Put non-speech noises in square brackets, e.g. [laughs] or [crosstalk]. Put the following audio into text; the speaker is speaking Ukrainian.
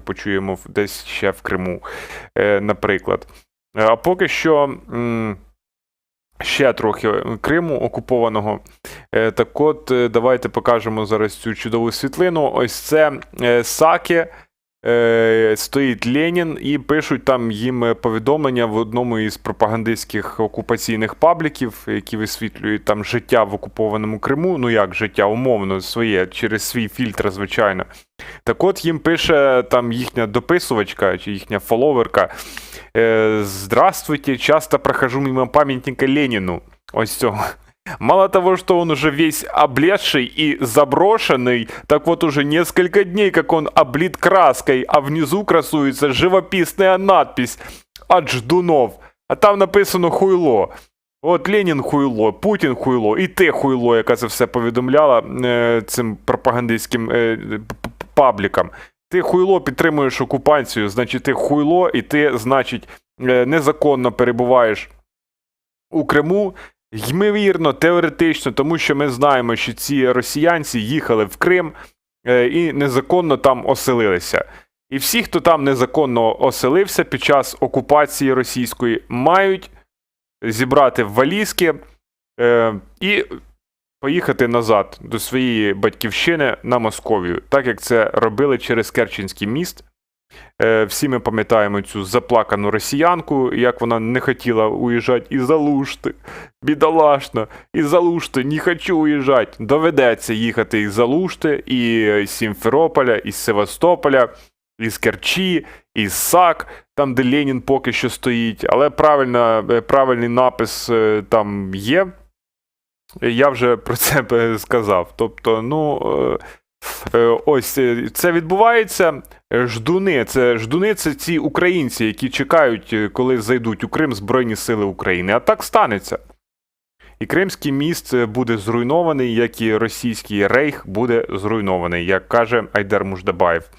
почуємо десь ще в Криму, е, наприклад. Е, А поки що ще трохи Криму окупованого. Е, Так от, давайте покажемо зараз цю чудову світлину. Ось це Саке. Е, стоїть Ленін і пишуть там їм е, повідомлення в одному із пропагандистських окупаційних пабліків, які висвітлюють там життя в окупованому Криму. Ну як життя, умовно, своє, через свій фільтр, звичайно. Так от їм пише там їхня дописувачка чи їхня фоловерка. Е, Здравствуйте, часто прохожу мимо памятника Ленину. Ось цього. Мало того, что он уже весь облезший и заброшенный, так вот уже несколько дней, как он облит краской, а внизу красуется живописная надпись от ждунов. А там написано хуйло. От Ленін хуйло, Путін хуйло, і ти хуйло, яка це все повідомляла е, цим пропагандистським е, п- паблікам. Ти хуйло підтримуєш окупацію, значить ти хуйло, і ти, значить, е, незаконно перебуваєш у Криму. Ймовірно, теоретично, тому що ми знаємо, що ці росіянці їхали в Крим е, і незаконно там оселилися. І всі, хто там незаконно оселився під час окупації російської, мають зібрати валізки е, і поїхати назад до своєї батьківщини на Московію, так як це робили через Керченський міст. Е, всі ми пам'ятаємо цю заплакану росіянку, як вона не хотіла уїжджати із Залушти. Бідолашно, із Залушти, не хочу уїжджати. Доведеться їхати із Залушти, і з Сімферополя, із Севастополя, із Керчі, із САК, там, де Ленін поки що стоїть. Але правильно, е, правильний напис е, там є. Я вже про [laughs] це сказав. Тобто, ну. Е, Ось е, це відбувається. Е, Ждуни, це ждуни, це ці українці, які чекають, коли зайдуть у Крим Збройні Сили України. А так станеться. І Кримський міст буде зруйнований, як і російський рейх буде зруйнований, як каже Айдер Муждабаєв.